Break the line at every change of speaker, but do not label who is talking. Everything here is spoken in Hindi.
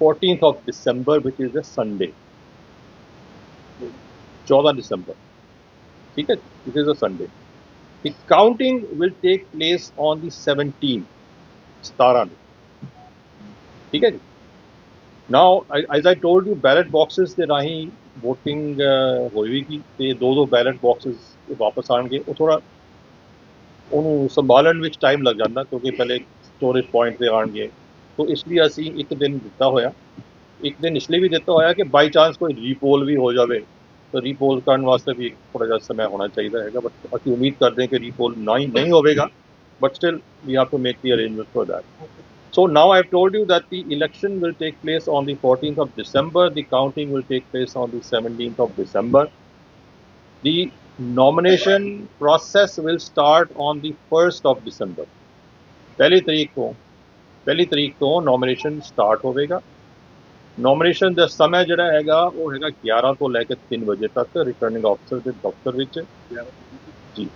14th of December, which is a Sunday. 14 December. ठीक है This is a Sunday. The counting will take place on the 17th. 17 ठीक है जी now as I told you ballot boxes ਦੇ ਰਾਹੀਂ VOTING ਹੋਏਗੀ ਤੇ ਦੋ ਦੋ ਬੈਲਟ ਬਾਕਸਸ ਵਾਪਸ ਆਣਗੇ ਉਹ ਥੋੜਾ ਉਹਨੂੰ ਸੰਭਾਲਣ ਵਿੱਚ ਟਾਈਮ ਲੱਗ ਜਾਂਦਾ ਕਿਉਂਕਿ ਪਹਿਲੇ ਸਟੋਰੇਜ ਪੁਆਇੰਟ ਤੇ ਆਣਗੇ तो इसलिए असी एक दिन दिता हो एक दिन इसलिए भी दिता हो बाई चांस कोई रीपोल भी हो जाए तो रीपोल करने वास्ते भी थोड़ा जहा समय होना चाहिए है बट अभी उम्मीद करते हैं कि रीपोल ना ही नहीं होगा but still we have to make the arrangement for that so now I told you that the election will take place on the fourteen of December the counting will take place on the seventeen of December the nomination process will start on the first of December पहली तरीक को ਪਹਿਲੀ ਤਰੀਕ ਤੋਂ ਨੋਮੀਨੇਸ਼ਨ ਸਟਾਰਟ ਹੋਵੇਗਾ। ਨੋਮੀਨੇਸ਼ਨ ਦਾ ਸਮਾਂ ਜਿਹੜਾ ਹੈਗਾ, ਉਹ ਹੈਗਾ 11 ਤੋਂ ਲੈ ਕੇ 3 ਵਜੇ ਤੱਕ ਰਿਟਰਨਿੰਗ ਅਫਸਰ ਦੇ ਦਫ਼ਤਰ ਵਿੱਚ। ਜੀ।